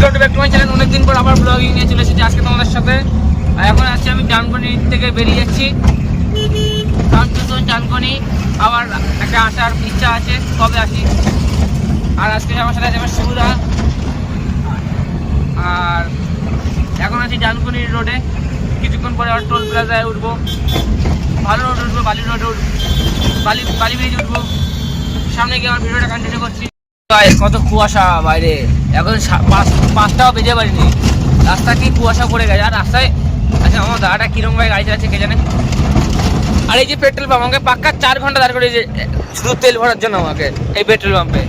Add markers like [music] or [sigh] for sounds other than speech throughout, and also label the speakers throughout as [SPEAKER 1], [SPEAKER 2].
[SPEAKER 1] Welcome to back to my channel অনেকদিন পর আবার ব্লগিং নিয়ে চলে এসেছি আজকে তোমাদের সাথে। আর এখন আসছি আমি ডানকনি থেকে বেরিয়ে যাচ্ছি। ডানকনি। আবার একটা আসার ইচ্ছা আছে, কবে আসি? আর আজকে আমার সাথে আছে আমার শিবুদা আর এখন আছি ডানকুনি রোডে। কিছুক্ষণ পরে আবার টোল প্লাজায় উঠবো। ভালো রোড উঠবো, বালি রোডে বালি বালি ব্রিজ উঠবো। সামনে গিয়ে আমার ভিডিওটা কন্টিনিউ করছি। কত কুয়াশা, বাইরে। এখন পাঁচটাও বেজে পারিনি রাস্তা কি কুয়াশা পড়ে গেছে? আর রাস্তায় আচ্ছা আমার দাদাটা কিরম ভাই গাড়ি চালাচ্ছে কে জানে? আর এই যে পেট্রোল পাম্প আমাকে পাক্কা চার ঘণ্টা দাঁড় করে শুধু তেল ভরার জন্য আমাকে, এই পেট্রোল পাম্পে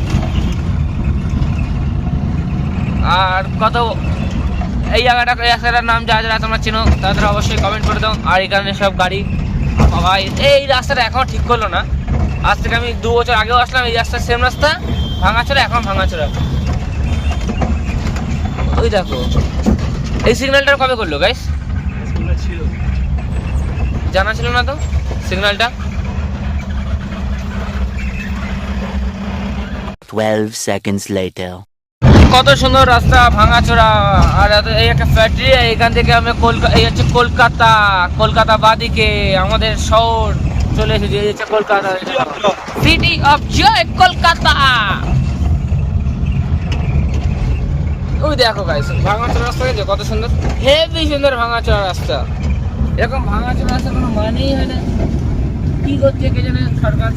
[SPEAKER 1] আর কত এই জায়গাটা, এই রাস্তাটার নাম যা যারা তোমরা চেনো তাদের অবশ্যই কমেন্ট করে দাও। আর এখানে সব গাড়ি ভাই এই রাস্তাটা এখনও ঠিক করল না। আজ থেকে আমি দু বছর আগেও আসলাম, এই রাস্তা সেম রাস্তা। ভাঙাচোরা এখন ভাঙাচোরা। ওই দেখো। এই সিগন্যালটা কবে করল গাইস জানা ছিল না তো সিগন্যালটা
[SPEAKER 2] 12 seconds later.
[SPEAKER 1] কত সুন্দর রাস্তা ভাঙাচোরা। আর এই একটা ফ্যাক্টরি এখান থেকে আমি কলকাতা এই হচ্ছে কলকাতা কলকাতা বাদিকে আমাদের শহর। চলে এসেছে এই হচ্ছে Kolkata. City of joy Kolkata. ওই দেখো গাইস ভাঙাচোরা রাস্তা দেখছ? কত সুন্দর? হেভি সুন্দর ভাঙাচোরা রাস্তা। এরকম ভাঙাচোরা রাস্তা কোনো মানেই হয় না। কি করছে কে জানে সরকার।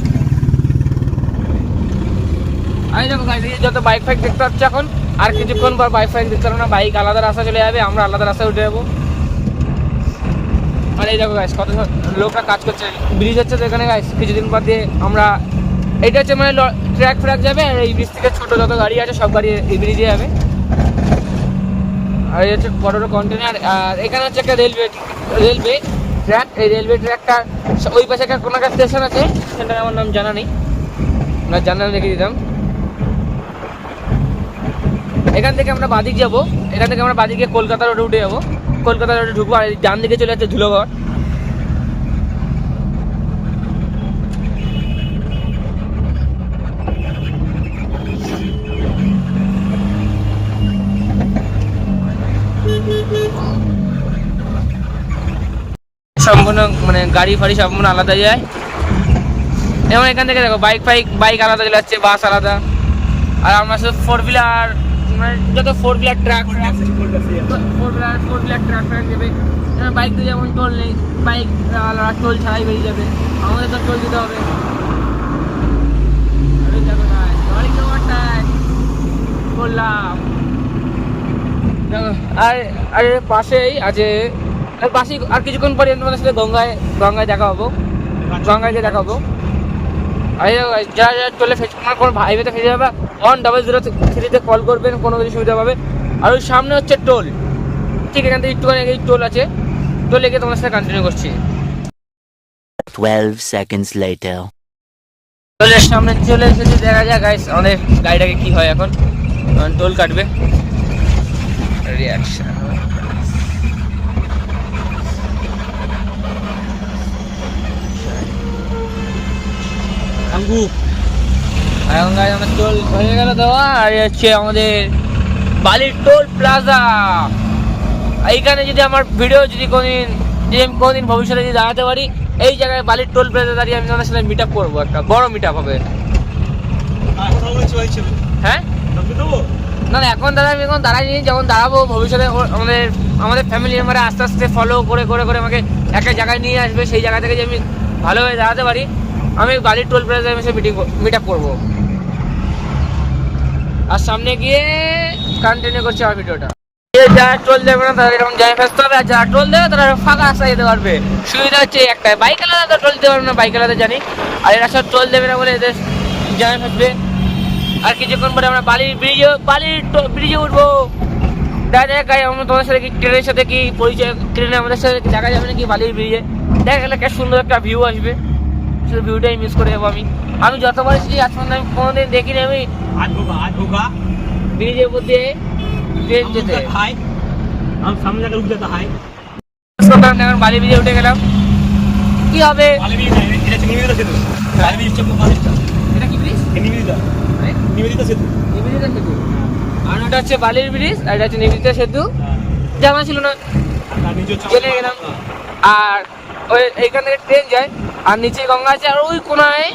[SPEAKER 1] আমি দেখো গাইস এই যত বাইক ফাইক দেখতে পাচ্ছি এখন আর কিছুক্ষণ পর বাইক ফাইক দেখতে পারব না বাইক আলাদা রাস্তা চলে যাবে আমরা আলাদা রাস্তায় উঠে যাব। আর এই দেখো গাইস কত লোকরা কাজ করছে। ব্রিজ হচ্ছে তো এখানে গাইস কিছুদিন পর দিয়ে আমরা এটা হচ্ছে মানে ট্র্যাক ফ্র্যাক যাবে আর এই ব্রিজ থেকে ছোট যত গাড়ি আছে, সব গাড়ি এই ব্রিজে যাবে। আর এই হচ্ছে বড় বড় কন্টেনার আর এখানে হচ্ছে একটা রেলওয়ে রেলওয়ে ট্র্যাক এই রেলওয়ে ট্র্যাকটা ওই পাশে একটা কোনো একটা স্টেশন আছে, সেটার আমার নাম জানা নেই। না, জানা রেখে দিতাম। এখান থেকে আমরা বাদিক যাব, এখান থেকে আমরা বাদিকে কলকাতা রোডে উঠে যাব। কলকাতা রোডে ঢুকবো আর ডান দিকে চলে যাচ্ছে ধুলোগড় সম্পূর্ণ মানে গাড়ি ফাড়ি সম্পূর্ণ আলাদা যায়। যেমন এখান থেকে দেখো বাইক ফাইক বাইক আলাদা চলে যাচ্ছে বাস আলাদা। আর আমরা শুধু ফোর হুইলার মানে যত four wheeler truck four four wheeler truck ফ্রাক যাবে বাইক দিয়ে যেমন টোল নেই বাইক টোল ছাড়াই বেরিয়ে যাবে। আমাদের তো টোল দিতে হবে। করলাম। আর আর পাশেই আছে, আর পাশেই আর কিছুক্ষণ পরে তোমাদের সাথে গঙ্গায় গঙ্গায় দেখা হব। গঙ্গায় গিয়ে দেখা হব। আরে যারা যারা চলে ফেস কোনো হাইওয়েতে ফেসে যাবে ওয়ান ডাবল জিরো থ্রিতে কল করবেন, কোনো কিছু সুবিধা পাবে। আর ওই সামনে হচ্ছে টোল। ঠিক এখান থেকে একটুখানি এই টোল আছে। টোলে গিয়ে তোমার সাথে কন্টিনিউ করছি।
[SPEAKER 2] 12 seconds later.
[SPEAKER 1] টোলের সামনে চলে এসেছে দেখা যাক গাইস আমাদের গাড়িটাকে কি হয় এখন। টোল কাটবে। রিয়াকশন এখন গাড়ি আমাদের টোল হয়ে গেল দেওয়া আর হচ্ছে আমাদের বালির টোল প্লাজা। এইখানে যদি আমার ভিডিও যদি কোনদিন যদি আমি কোনদিন ভবিষ্যতে যদি দাঁড়াতে পারি, এই জায়গায় বালির টোল প্লাজা দাঁড়িয়ে আমি তোমাদের সাথে মিট আপ করব একটা। বড় মিট আপ হবে। হ্যাঁ? না এখন দাদা আমি এখন দাঁড়াইনি যখন দাঁড়াবো ভবিষ্যতে আমাদের আমাদের ফ্যামিলি মেম্বারে আস্তে আস্তে ফলো করে করে করে আমাকে একটা জায়গায় নিয়ে আসবে, সেই জায়গা থেকে যে আমি ভালোভাবে দাঁড়াতে পারি, আমি বালির টোল প্লাজায় এসে মিটিং মিট আপ করব। আর সামনে গিয়ে কন্টিনিউ করছি আমার ভিডিওটা। যারা টোল দেবে না তারা এরকম জায়গা ফেসতে হবে। আর যারা টোল দেবে তারা ফাঁকা রাস্তা যেতে পারবে। সুবিধা হচ্ছে একটাই। বাইক আলাদা, তো টোল দিতে পারবে না বাইক আলাদা জানি। আর এরা সব টোল দেবে না বলে এদের জামে ফেসবে আর কিছুক্ষণ পরে আমরা বালির ব্রিজে বালির ব্রিজে উঠবো। দেখা যায় গাড়ি আমরা তোমাদের সাথে কি ট্রেনের সাথে কি পরিচয় ট্রেনে আমাদের সাথে দেখা যাবে নাকি বালির ব্রিজে দেখা গেলে একটা সুন্দর একটা ভিউ আসবে। শুধু ভিউটাই মিস করে যাব আমি। আমি যতবার এসেছি, আজ পর্যন্ত আমি কোনোদিন দেখিনি আমি।
[SPEAKER 3] আজ ভোগা আজ ভোগা।
[SPEAKER 1] ব্রিজের উপর দিয়ে ট্রেন
[SPEAKER 3] हम
[SPEAKER 1] যেতে
[SPEAKER 3] रुकता हाय हम सामने जाकर रुक जाता हाय
[SPEAKER 1] করলাম এখন বালি ব্রিজে উঠে গেলাম কি হবে
[SPEAKER 3] वाले भी नहीं এটা হচ্ছে নিবেদিতা সেতু वाले भी স্টেপ পাঁচ স্টেপ
[SPEAKER 1] এটা কি ব্রিজ
[SPEAKER 3] নিবেদিতা নিবেদিতা সেতু
[SPEAKER 1] নিবেদিতা সেতু আর ওটা হচ্ছে বালির ব্রিজ আর এটা হচ্ছে নিবিতে সেতু জানা ছিল না
[SPEAKER 3] আর নিচে হচ্ছে
[SPEAKER 1] চলে গেলাম আর ওই এইখান থেকে ট্রেন যায় আর নিচে গঙ্গা আছে আর ওই কোনায়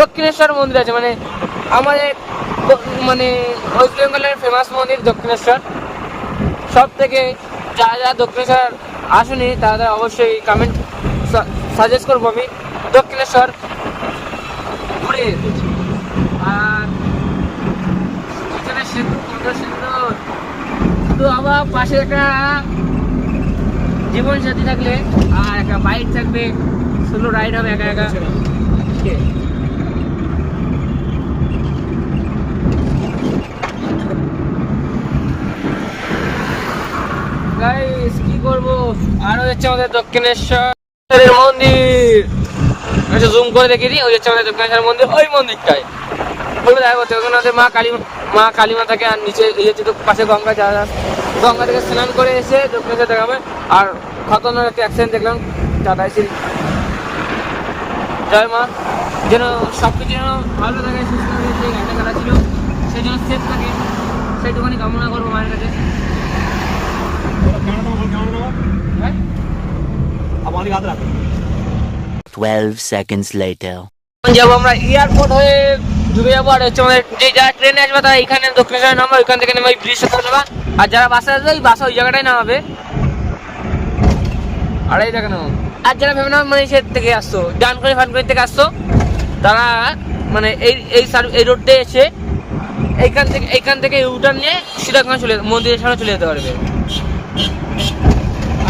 [SPEAKER 1] দক্ষিণেশ্বর মন্দির আছে মানে আমাদের দ- মানে ওয়েস্ট বেঙ্গলের ফেমাস মন্দির দক্ষিণেশ্বর। সব থেকে যা যা দক্ষিণেশ্বর আসুনি তারা অবশ্যই কমেন্ট সাজেস্ট করব আমি। দক্ষিণেশ্বর ঘুরে আর এখানে সুন্দর পাশে একটা জীবন থাকলে, আর একটা বাইক থাকবে। সোলো রাইড হবে একা একা। গাইস কি করব? আর হচ্ছে আমাদের দক্ষিণেশ্বরের মন্দির। আচ্ছা জুম করে দেখিয়ে দিই, ওই হচ্ছে আমাদের দক্ষিণেশ্বর মন্দির, ওই মন্দিরটাই ওইটা দেখা করতে ওখানে মা কালী মা কালী, মা থাকে আর নিচে এই হচ্ছে তো পাশে গঙ্গা যাওয়া গঙ্গা থেকে স্নান করে এসে দক্ষিণেশ্বর দেখাবে। আর খতরনাক একটা অ্যাক্সিডেন্ট দেখলাম টাটা এসে জয় মা। যেন সব কিছু যেন ভালো থাকে, সুস্থ থাকে যে গাড়িটা ছিল। সেই জন্য সেফ থাকে। সেইটুখানি কামনা করব মায়ের কাছে
[SPEAKER 3] কেমন তোমার কেমন তোমার
[SPEAKER 1] হ্যাঁ
[SPEAKER 3] আমার হাত রাখো
[SPEAKER 2] 12 seconds later.
[SPEAKER 1] যাব আমরা এয়ারপোর্ট হয়ে ডুবে যাব আর হচ্ছে আমাদের যে যারা ট্রেনে আসবে তারা এখানে দক্ষিণেশ্বরে নামবে ওইখান থেকে নেমে ওই ব্রিজটা নেবা আর যারা বাসে আসবে ওই বাসা ওই জায়গাটায় নামাবে। আর এই দেখেন আর যারা ভেবে নাম মানে সে থেকে আসতো ডান করে ফান করে থেকে আসতো তারা মানে এই এই সার- এই রোডে এসে এইখান থেকে এইখান থেকে ইউটার নিয়ে সিরাজগঞ্জ চলে মন্দিরের সামনে চলে যেতে পারবে।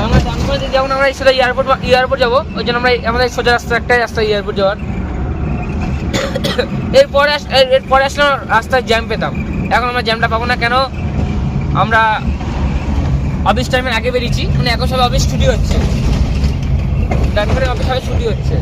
[SPEAKER 1] আমরা ডান করে যেমন আমরা সেটা এয়ারপোর্ট এয়ারপোর্ট যাব, ওই জন্য আমরা আমাদের সোজা রাস্তা, একটাই রাস্তা এয়ারপোর্ট যাওয়ার। [coughs] এরপরে এরপরে আসলে রাস্তায় জ্যাম পেতাম। এখন আমরা জ্যামটা পাবো না, কেন? আমরা অফিস টাইমের আগে বেরিয়েছি। মানে এখন সব অফিস ছুটি হচ্ছে। ডান অফিস সবাই ছুটি হচ্ছে।